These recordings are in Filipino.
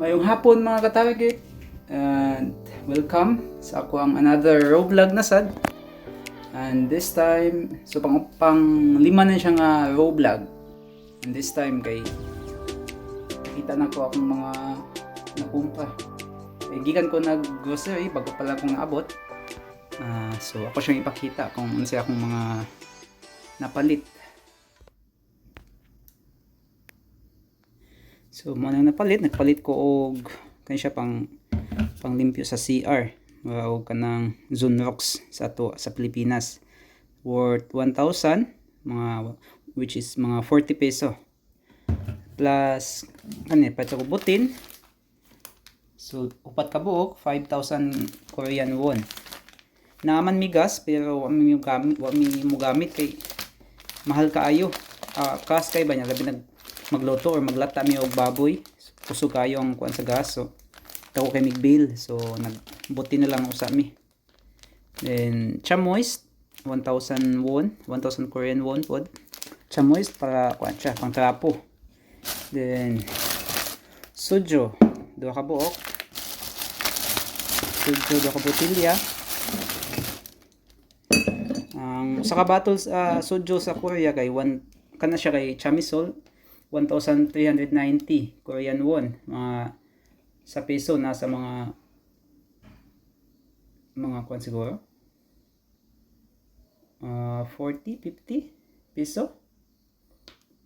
Mayong hapon mga katawagit and welcome sa ako ang another road vlog na sad. And this time so pang, pang lima na siya nga road vlog and this time kay nakita na ko akong mga nakumpa. Eh, gikan ko nag grocery bago pala akong naabot. Ah, so ako siyang ipakita kung siya akong mga napalit So, mo nang napalit, nagpalit ko og kan siya pang panglimpyo sa CR. O kanang Zunrox sa to sa Pilipinas. Worth 1,000 mga which is mga 40 peso. Plus ano pa ko butin. So, upat ka buok, 5,000 Korean won. Naaman mi gas pero wa mi mo gamit, wa mi mo gamit kay mahal kaayo. Ah, kas kay ba niya labi nag magluto or maglata mi og baboy. Kusog kayo ang kuan sa gas so tawo kay migbil. So nagbuti na lang usa mi. Then chamoist 1000 won. 1000 Korean won pod. Chamoist para kuan siya pang trapo then sujo. Duha ka buok. Sujo duha ka botilya ang sa ka bottles uh, sujo sa Korea kay one kana siya kay chamisol 1,390 Korean won. Mga sa peso nasa mga mga kwan siguro. Uh, 40, 50 peso?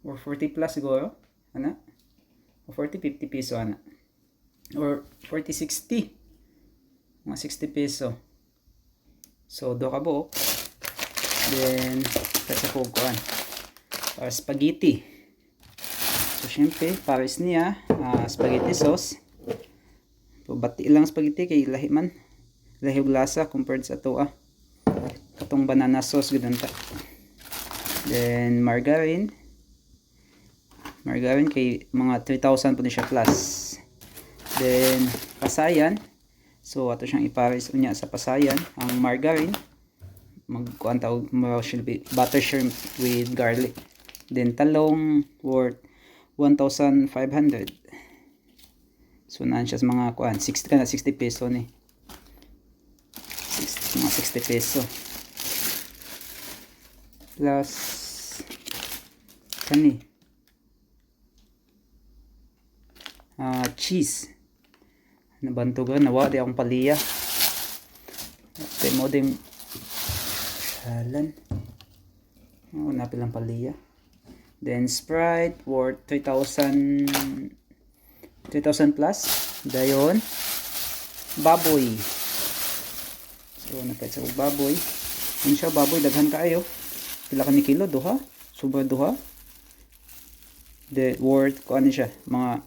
Or 40 plus siguro. Ana? O 40, 50 peso ana. Or 40, 60. Mga 60 peso. So, do ka. Then, kasi ko kuan. Para spaghetti. Syempre, pares niya, uh, spaghetti sauce. So, bati lang spaghetti kay lahi man. Lahi lasa compared sa ito ah. Katong banana sauce gudon ta. Then, margarine. Margarine kay mga 3,000 po siya plus. Then, pasayan. So, ato siyang ipares unya sa pasayan. Ang margarine. Magkuhan tawag butter shrimp with garlic. Then, talong worth 1,500. So, naan siya sa mga kuan. 60 ka na, 60 peso ni. 60, mga 60 peso. Plus, kani. Ah, cheese. Nabantugan, nawa, di akong paliya. Ate mo din, salan. Oh, napilang paliya. Then Sprite worth 3,000 3,000 plus. Dayon baboy. So napay sa baboy. Yun siya baboy daghan kaayo. Pila ka ni kilo duha? Sobra duha. The worth ko ano siya mga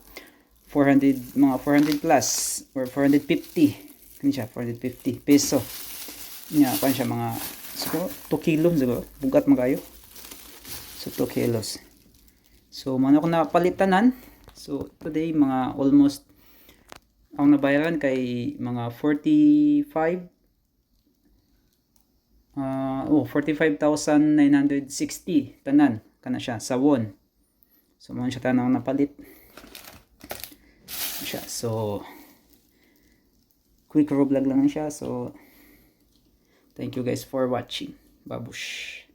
400 mga 400 plus or 450. Kani siya 450 peso. Nya pa siya mga siguro 2 kilo siguro. Bugat magayo. So 2 kilos. So, mano ko napalitanan. So, today, mga almost, ang nabayaran kay mga 45, uh, oh, 45,960 tanan. Kana siya, sa won. So, mano siya tanang napalit. Siya. So, quick vlog lang siya. So, thank you guys for watching. Babush.